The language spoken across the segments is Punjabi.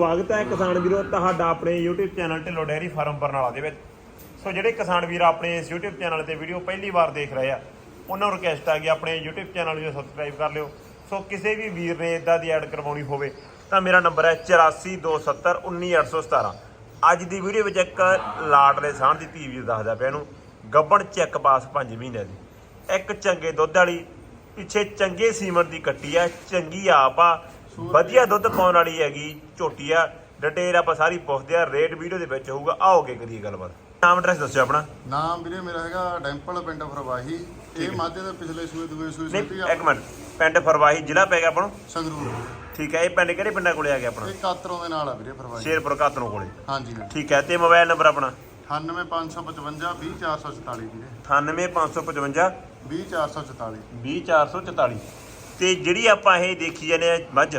ਸਵਾਗਤ ਹੈ ਕਿਸਾਨ ਵੀਰੋ ਤੁਹਾਡਾ ਆਪਣੇ YouTube channel Dhillon dairy farm Barnala ਦੇ ਵਿੱਚ। ਸੋ ਜਿਹੜੇ ਕਿਸਾਨ ਵੀਰ ਆਪਣੇ ਇਸ YouTube ਚੈਨਲ ਤੇ ਵੀਡੀਓ ਪਹਿਲੀ ਵਾਰ ਦੇਖ ਰਹੇ ਆ, ਉਹਨਾਂ ਨੂੰ ਰਿਕਵੈਸਟ ਆ ਕਿ ਆਪਣੇ YouTube ਚੈਨਲ ਨੂੰ ਸਬਸਕ੍ਰਾਈਬ ਕਰ ਲਿਓ। ਸੋ ਕਿਸੇ ਵੀ ਵੀਰ ਨੇ ਇਦਾਂ ਦੀ ਐਡ ਕਰਵਾਉਣੀ ਹੋਵੇ ਤਾਂ ਮੇਰਾ ਨੰਬਰ ਹੈ 8427191817 ਅੱਜ ਦੀ ਵੀਡੀਓ ਵਿੱਚ ਇੱਕ ਲਾਟਲੇ ਸਾਂਢ ਦੀ ਧੀ ਵੀਰ ਦੱਸਦਾ ਪਿਆ ਇਹਨੂੰ, ਗੱਬਣ ਚੈੱਕ ਪਾਸ 5 ਮਹੀਨਿਆਂ ਦੀ। ਇੱਕ ਚੰਗੇ ਦੁੱਧ ਵਾਲੀ, ਪਿੱਛੇ ਚੰਗੇ ਸੀਮਨ ਦੀ ਕੱਟੀ ਆ, ਚੰਗੀ ਆਪ ਆ ਵਧੀਆ ਦੁੱਧ ਪਾਉਣ ਵਾਲੀ ਹੈਗੀ ਝੋਟੀ ਆ। ਡਿਟੇਲ ਆਪਾਂ ਸਾਰੀ ਪੁੱਛਦੇ ਆ ਰੇਟ ਵੀਡੀਓ ਦੇ ਵਿੱਚ ਹੋਊਗਾ। ਆਓਗੇ ਕਰੀਏ ਗੱਲਬਾਤ। ਨਾਮ ਐਡਰੈਸ ਦੱਸਿਓ ਆਪਣਾ। ਨਾਮ ਵੀਰੇ ਮੇਰਾ ਹੈਗਾ ਡੈਂਪਲ ਪਿੰਡ ਫਰਵਾਹੀ। ਇਹ ਮਾਝੇ ਦੇ ਪਿਛਲੇ ਸੂਏ ਦੂਏ ਸੂਏ ਨਹੀਂ ਇੱਕ ਮਿੰਟ। ਪਿੰਡ ਫਰਵਾਹੀ ਜ਼ਿਲ੍ਹਾ ਪੈ ਗਿਆ ਆਪਾਂ ਨੂੰ ਸੰਗਰੂਰ। ਠੀਕ ਹੈ ਇਹ ਪਿੰਡ ਕਿਹੜੇ ਪਿੰਡਾਂ ਕੋਲੇ ਆ ਗਿਆ ਆਪਣਾ? ਇਹ ਕਾਤਰੋਂ ਦੇ ਨਾਲ ਆ ਵੀਰੇ ਫਰਵਾਹੀ। ਸ਼ੇਰਪੁਰ ਕਾਤਨੋਂ ਕੋਲੇ। ਹਾਂਜੀ ਹਾਂਜੀ ਠੀਕ ਹੈ ਤੇ ਮੋਬਾਈਲ ਨੰਬਰ ਆਪਣਾ? 98555 20444 ਵੀਰੇ। 98555 20444 20444 ਤੇ ਜਿਹੜੀ ਆਪਾਂ ਇਹ ਦੇਖੀ ਜਾਂਦੇ ਆ ਮੱਝ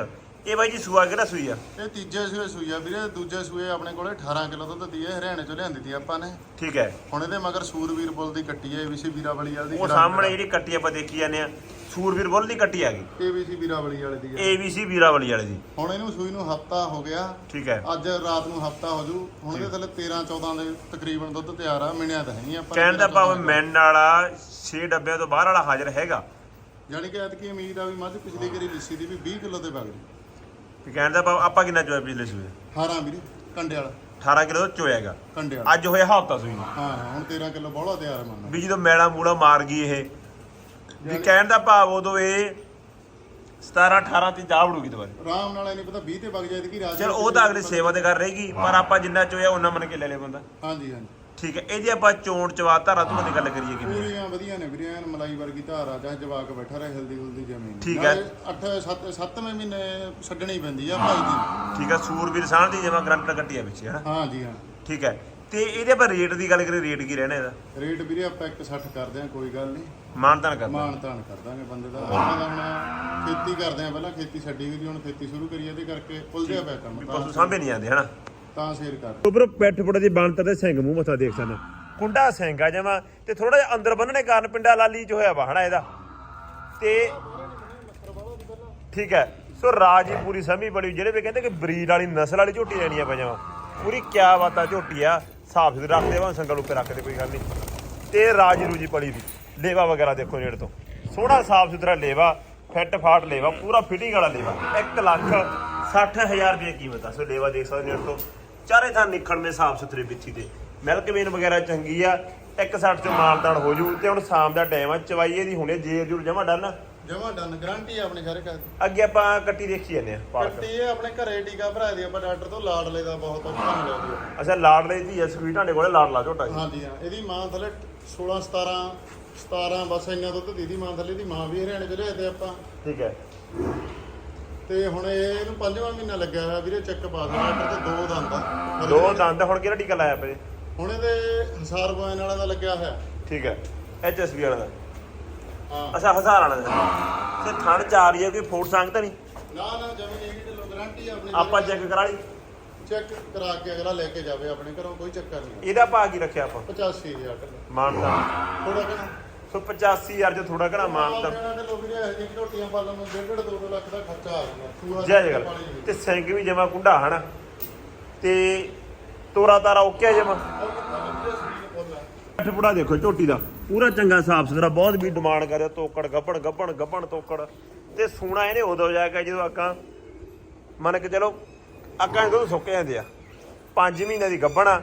ਇਹ ਬਾਈ ਜੀ ਸੂਆ ਕਿਹੜਾ ਸੂਈ ਆ? ਇਹ ਤੀਜੇ ਸੂਏ ਸੂਈ ਆ ਵੀਰੇ ਦੂਜੇ ਸੂਏ ਆਪਣੇ ਕੋਲੇ 18 ਕਿਲੋ ਦੁੱਧ ਦੀ ਹੈ ਹਰਿਆਣੇ ਚੋਂ ਲਿਆਂਦੀ ਤੀ ਆਪਾਂ ਨੇ। ਠੀਕ ਹੈ। ਹੁਣ ਇਹਦੇ ਮਗਰ ਸੂਰਵੀਰ ਬੁੱਲ ਦੀ ਕੱਟੀ ਹੈ ਏਬੀਸੀ ਵੀਰਾਵਲੀ ਵਾਲੀ ਦੀ ਉਹ ਸਾਹਮਣੇ ਜਿਹੜੀ ਕੱਟੀ ਆਪਾਂ ਦੇਖੀ ਜਾਂਦੇ ਆ ਸੂਰਵੀਰ ਬੁੱਲ ਦੀ ਕੱਟੀ ਆ ਗਈ। ਏਬੀਸੀ ਵੀਰਾਵਲੀ ਵਾਲੀ ਦੀ ਹੈ ਏਬੀਸੀ ਵੀਰਾਵਲੀ ਵਾਲੇ ਦੀ। ਹੁਣ ਇਹਨੂੰ ਸੂਈ ਨੂੰ ਹਫਤਾ ਹੋ ਗਿਆ। ਠੀਕ ਹੈ। ਅੱਜ ਰਾਤ ਨੂੰ ਹਫਤਾ ਹੋ ਜੂ। ਹੁਣ ਇਹਦੇ ਥੱਲੇ 13 14 ਦੇ ਤਕਰੀਬਨ ਦੁੱਧ ਤਿਆਰ ਆ ਮਿਣਿਆ ਤਾਂ ਹੈ ਨਹੀਂ ਆਪਾਂ। ਕਹਿਣ ਦਾ ਭਾਵ ਮੈਨ ਵਾਲਾ 6 ਡੱਬਿਆਂ ਤੋਂ ਬਾਹਰ ਵਾਲਾ ਹਾਜ਼ਰ ਹੈਗਾ। ਯਾਨੀ ਕਿ ਐਤਕੀ ਉਮੀਦ ਆ ਵੀ ਮੱਝ ਪਿਛਲੀ ਵਾਰੀ ਲਿੱਸੀ ਦੀ ਵੀ 20 ਕਿਲੋ ਤੇ ਵਗ ਗਈ ਵੀ ਕਹਿਣ ਦਾ ਭਾਵ ਆਪਾਂ ਕਿੰਨਾ ਚੋਇਆ ਪਿਛਲੇ ਸੂਏ? 18 ਵੀਰੇ ਕੰਡੇ ਵਾਲਾ। 18 ਕਿਲੋ ਚੋਇਆਗਾ ਕੰਡੇ ਵਾਲਾ। ਅੱਜ ਹੋਇਆ ਹਫਤਾ ਸੂਈ ਨੂੰ ਹਾਂ ਹਾਂ ਹੁਣ 13 ਕਿਲੋ ਬੋਲਾ ਤਿਆਰ ਮੰਨ ਵੀ ਜਦੋਂ ਮੈਲਾ ਮੂਲਾ ਮਾਰ ਗਈ ਇਹ ਵੀ ਕਹਿਣ ਦਾ ਭਾਵ ਉਦੋਂ ਇਹ 17 18 ਤੇ ਜਾ ਵੜੂਗੀ ਦੁਬਾਰੇ। ਆਰਾਮ ਨਾਲ ਇਹ ਨਹੀਂ ਪਤਾ 20 ਤੇ ਵਗ ਜਾਏ ਕਿ ਰਾਜ ਚਲ ਉਹ ਤਾਂ ਅਗਲੀ ਸੇਵਾ ਤੇ ਕਰ ਰਹੇਗੀ ਪਰ ਆਪਾਂ ਜਿੰਨਾ ਚੋਇਆ ਉਹਨਾਂ ਮੰਨ ਕੇ ਲੈ ਲੇ ਬੰਦਾ। ਹਾਂਜੀ ਹਾਂਜੀ। ਠੀਕ ਹੈ ਇਹਦੀ ਆਪਾਂ ਚੋਣ ਚਵਾ ਧਾਰਾ ਤੋਂ ਦੀ ਗੱਲ ਕਰੀਏ ਕਿਵੇਂ? ਪੂਰੀਆਂ ਵਧੀਆ ਨੇ ਵੀਰੇ ਐਨ ਮਲਾਈ ਵਰਗੀ ਧਾਰ ਜਾਂ ਜਵਾਕ ਬੈਠਾ ਰਹੇ ਹਿਲਦੀ ਹੁਲਦੀ ਜ਼ਮੀਨ। ਠੀਕ ਹੈ। 8 7 7ਵੇਂ ਮਹੀਨੇ ਛੱਡਣੀ ਪੈਂਦੀ ਆ ਭਾਈ ਦੀ। ਠੀਕ ਹੈ ਸੂਰਵੀਰ ਸਾਹ ਦੀ ਜਿਵੇਂ ਗਰੰਟਰ ਕੱਟੀ ਆ ਪਿੱਛੇ ਹਨਾ ਹਾਂਜੀ ਹਾਂ। ਠੀਕ ਹੈ ਤੇ ਇਹਦੇ ਆਪਾਂ ਰੇਟ ਦੀ ਗੱਲ ਕਰੀਏ ਰੇਟ ਕੀ ਰਹਿਣਾ ਇਹਦਾ? ਰੇਟ ਵੀਰੇ ਆਪਾਂ 160 ਕਰਦੇ ਆ ਕੋਈ ਗੱਲ ਨਹੀਂ। ਮਾਨਤਾਨ ਕਰਦਾ ਮਾਣ ਤਾਣ ਕਰ ਦਾਂਗੇ ਬੰਦੇ ਦਾ। ਆਪਾਂ ਦਾ ਹੁਣ ਖੇਤੀ ਕਰਦੇ ਆ ਪਹਿਲਾਂ ਖੇਤੀ ਛੱਡੀ ਦੀ ਹੁਣ ਖੇਤੀ ਸ਼ੁਰੂ ਕਰੀ ਇਹਦੇ ਕਰਕੇ ਉਲਝਿਆ ਪਿਆ ਕੰਮ ਵੀ ਪਸ਼ੂ ਸਾਂਭੇ ਨਹੀਂ ਜਾਂਦੇ ਹਨਾ ਤਾਂ ਸ਼ੇਰ ਕਰ ਉਪਰ ਪੈਠ ਪੁੜੇ ਦੀ ਬਾਂਤਰ ਦੇ ਸਿੰਘ ਮੂੰਹ ਮੱਥਾ ਦੇਖ ਸਕਦੇ। ਕੁੰਡਾ ਸਿੰਘ ਆ ਜਮਾ ਤੇ ਥੋੜਾ ਜਿਹਾ ਅੰਦਰ ਬੰਨਣੇ ਕਾਰਨ ਪਿੰਡਾ ਲਾਲੀ ਚ ਹੋਇਆ ਵਾ ਹਨਾ ਇਹਦਾ। ਤੇ ਠੀਕ ਹੈ, ਸੋ ਰਾਜੀ ਪੂਰੀ ਸਮੀ ਬੜੀ ਜਿਹੜੇ ਵੀ ਕਹਿੰਦੇ ਕਿ ਬਰੀਡ ਵਾਲੀ, ਨਸਲ ਵਾਲੀ ਝੋਟੀ ਲੈਣੀ ਆ ਪਜਾਵਾ ਪੂਰੀ ਕਿਆ ਬਾਤਾਂ ਝੋਟੀ ਆ, ਸਾਫ਼ ਸੁਥਰਾ ਰੱਖਦੇ ਵਾ ਸੰਗਲ ਉੱਪਰ ਰੱਖਦੇ ਕੋਈ ਗੱਲ ਨਹੀਂ। ਤੇ ਰਾਜ ਰੂਜੀ ਪਲੀ ਦੀ, ਲੇਵਾ ਵਗੈਰਾ ਦੇਖੋ ਨੇੜ ਤੋਂ। ਸੋਹਣਾ ਸਾਫ਼ ਸੁਥਰਾ ਲੇਵਾ, ਫਿੱਟ ਫਾਟ ਲੇਵਾ, ਪੂਰਾ ਫਿਟਿੰਗ ਵਾਲਾ ਲੇਵਾ। 1 ਲੱਖ 60000 ਰੁਪਏ ਕੀਮਤ ਆ, ਸੋ ਲੇਵਾ ਦੇਖ ਸਕਦੇ ਨੇੜ ਤੋਂ। ਚਾਰੇ ਥਾਂ ਨਿਖਣ ਦੇ ਸਾਫ਼ ਸੁਥਰੇ ਪਿੱਛੀ ਤੇ। ਮਿਲਕ ਵੇਨ ਵਗੈਰਾ ਚੰਗੀ ਆ 160 ਚ ਮਾਲਦਾਨ ਹੋ ਜੂ ਤੇ ਹੁਣ ਸ਼ਾਮ ਦਾ ਟਾਈਮ ਆ ਚਵਾਈਏ ਦੀ ਹੁਣੇ ਜੇਰ ਜੂਰ ਜਮਾ ਡਨ। ਜਮਾ ਡਨ ਗਾਰੰਟੀ ਆ ਆਪਣੇ ਸਾਰੇ ਕਰਦੇ ਅੱਗੇ ਆਪਾਂ ਕੱਟੀ ਦੇਖੀ ਜਾਂਦੇ ਆ ਪਾਲਕ ਕੱਟੀ ਇਹ ਆਪਣੇ ਘਰੇ ਟੀਕਾ ਭਰਾ ਦੀ ਆਪਾਂ ਡਾਕਟਰ ਤੋਂ ਲਾਡਲੇ ਦਾ ਬਹੁਤ ਔਖਾ ਮਿਲਿਆ ਜੀ ਅੱਛਾ ਲਾਡਲੇ ਦੀ ਆ ਸਵੀਟ ਤੁਹਾਡੇ ਕੋਲੇ ਲਾਡਲਾ ਝੋਟਾ ਜੀ। ਹਾਂਜੀ ਹਾਂ ਇਹਦੀ ਮਾਂ ਥੱਲੇ 16 17 17 ਬਸ ਇੰਨਾ ਦੁੱਧ ਦੀਦੀ ਮਾਂ ਥੱਲੇ ਦੀ ਮਾਂ ਵੀ ਹਰਿਆਣੇ ਚ ਲਿਆਏ ਤੇ ਆਪਾਂ। ਠੀਕ ਹੈ। ਤੇ ਹੁਣ ਇਹ ਇਹਨੂੰ ਪੰਜਵਾਂ ਮਹੀਨਾ ਲੱਗਿਆ ਹੋਇਆ ਵੀਰੇ ਚੈੱਕ ਪਾ ਦੇ ਡਾਕਟਰ ਤੇ ਦੋ ਦੰਦ ਆ। ਦੋ ਦੰਦ ਹੁਣ ਕਿਹੜਾ ਟੀਕਾ ਲਾਇਆ ਪਏ ਹੁਣ ਇਹਦੇ ਹਸਾਰ ਬੋਇਨ ਵਾਲਾ ਦਾ ਲੱਗਿਆ ਹੋਇਆ। ਠੀਕ ਹੈ ਐਚਐਸਬੀ ਵਾਲਾ ਦਾ। ਹਾਂ। ਅੱਛਾ ਹਜ਼ਾਰ ਵਾਲਾ ਦਾ। ਤੇ ਥਣ ਚ ਆ ਰਹੀ ਹੈ ਕੋਈ ਫੋਟ ਸੰਗ ਤਾਂ ਨਹੀਂ? ਨਾ ਨਾ ਜਮੀ ਇਹ ਢਿੱਲੋ ਗਾਰੰਟੀ ਆ ਆਪਣੀ। ਆਪਾਂ ਚੈੱਕ ਕਰਾ ਲਈ। ਚੈੱਕ ਕਰਾ ਕੇ ਅਗਲਾ ਲੈ ਕੇ ਜਾਵੇ ਆਪਣੇ ਘਰੋਂ ਕੋਈ ਚੱਕਰ ਨਹੀਂ। ਇਹਦਾ ਭਾਅ ਕੀ ਰੱਖਿਆ ਆਪਾਂ? 85000 ਢਿੱਲੋ ਮਾਨਤਾ। ਥੋੜਾ ਕਿਨਾ ਸੋ 85000 ਚ ਥੋੜਾ ਘਣਾ ਮਾਨਤਾ ਢਿੱਲੋ ਵੀਰੇ ਇਹ ਜਿਹੀ ਝੋਟੀਆਂ ਪਾਲਣ ਨੂੰ 1.5 2 ਲੱਖ ਦਾ ਖਰਚਾ ਆ ਜਾਂਦਾ। ਪੂਰਾ ਜੈ ਜਗਲ ਤੇ ਸਿੰਘ ਵੀ ਜਮਾ ਕੁੰਡਾ ਹਨਾ? ਤੇ ਤੋਰਾ ਤਾਰਾ ਓਕੇ ਆ ਜਮਾ ਠਪੜਾ ਦੇਖੋ ਝੋਟੀ ਦਾ। ਪੂਰਾ ਚੰਗਾ ਸਾਫ਼ ਸੁਥਰਾ ਬਹੁਤ ਵੀ ਡਿਮਾਂਡ ਕਰਿਆ ਤੋਕੜ ਗੱਬਣ ਗੱਬਣ ਗੱਬਣ ਤੋਕੜ। ਤੇ ਸੂਣਾ ਇਹਨੇ ਉਦੋਂ ਜਾ ਕੇ ਜਦੋਂ ਆਕਾਂ ਮੰਨ ਕੇ ਚਲੋ ਆਕਾਂ ਜਦੋਂ ਸੁੱਕ ਜਾਂਦੇ ਆ 5 ਮਹੀਨੇ ਦੀ ਗੱਬਣਾ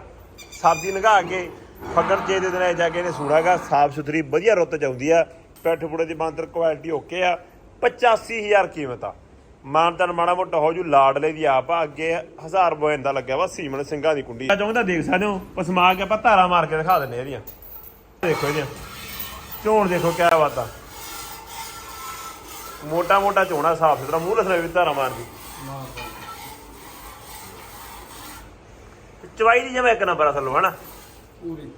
ਸਬਜ਼ੀ ਲੰਘਾ ਕੇ ਫੱਗਰ ਜੇ ਦੇ ਦਿਨ ਜਾ ਕੇ ਇਹਨੇ ਸੂਣਾਗਾ ਸਾਫ਼ ਸੁਥਰੀ ਵਧੀਆ ਰੁੱਤ ਚਾਉਂਦੀ ਆ। ਪੈਠ ਪੁੜੇ ਦੀ ਬਾਂਦਰ ਕੁਆਲਿਟੀ ਓਕੇ ਆ। 85000 ਕੀਮਤ ਆ। ਮਾਨਤਨ ਮਾੜਾ ਮੋਟਾ ਹੋ ਜੂ ਲਾਡਲੇ ਦੀ ਆਪ ਆ। ਅੱਗੇ ਹਜ਼ਾਰ ਬੋਇਨ ਦਾ ਲੱਗਿਆ ਵਾ ਸੀਮਨ ਸਿੰਘਾਂ ਦੀ ਕੁੰਡੀ। ਚਾਹੁੰਦਾ ਦੇਖ ਸਕਦੇ ਹੋ ਪਸਮਾ ਕੇ ਆਪਾਂ ਧਾਰਾ ਮਾਰ ਕੇ ਦਿਖਾ ਦਿੰਨੇ ਇਹਦੀਆਂ। ਦੇਖੋ ਇਹਦੀਆਂ। ਝੋਣ ਦੇਖੋ ਕਿਆ ਬਾਤ ਆ ਮੋਟਾ ਮੋਟਾ ਝੋਣਾ ਸਾਫ਼ ਸੁਥਰਾ ਮੂੰਹ ਲਸਣਾ ਵੀ ਧਾਰਾ ਮਾਰਦੀ ਚਵਾਈ ਦੀ ਜਿਵੇਂ ਇੱਕ ਨੰਬਰ ਅਸਲ ਹਨਾ? ਪੂਰੀ।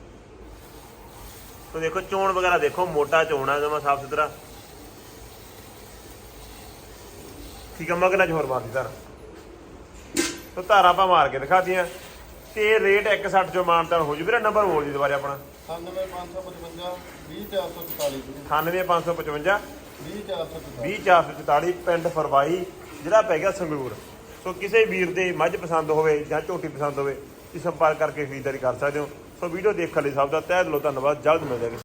ਤੋ ਦੇਖੋ ਚੋਣ ਵਗੈਰਾ ਦੇਖੋ ਮੋਟਾ ਚੋਣਾ ਜਮਾ ਸਾਫ਼ ਸੁਥਰਾ। ਠੀਕ ਆ ਮਗਨਾ ਚ ਹੋਰ ਮਾਰਦੀ ਧਾਰਾ ਤੋ ਧਾਰਾ ਆਪਾਂ ਮਾਰ ਕੇ ਦਿਖਾਤੀਆਂ। ਤੇ ਰੇਟ 160 ਚੋਂ ਮਾਨਤਾਨ ਹੋ ਜੂ। ਵੀਰੇ ਨੰਬਰ ਬੋਲ ਦੀ ਦੁਬਾਰੇ ਆਪਣਾ। 98555 20444 ਵੀਰੇ। 98555 20444 20444 ਪਿੰਡ ਫਰਵਾਈ ਜਿਹੜਾ ਪੈ ਗਿਆ ਸੰਗਰੂਰ। ਸੋ ਕਿਸੇ ਵੀਰ ਦੇ ਮੱਝ ਪਸੰਦ ਹੋਵੇ ਜਾਂ ਝੋਟੀ ਪਸੰਦ ਹੋਵੇ ਤੁਸੀਂ ਸੰਪਰਕ ਕਰਕੇ ਖਰੀਦਦਾਰੀ ਕਰ ਸਕਦੇ ਹੋ। ਸੋ ਵੀਡੀਓ ਦੇਖਣ ਲਈ ਸਭ ਦਾ ਤਹਿ ਦਿਲੋਂ ਧੰਨਵਾਦ ਜਲਦ ਮਿਲਦੇ ਹਾਂ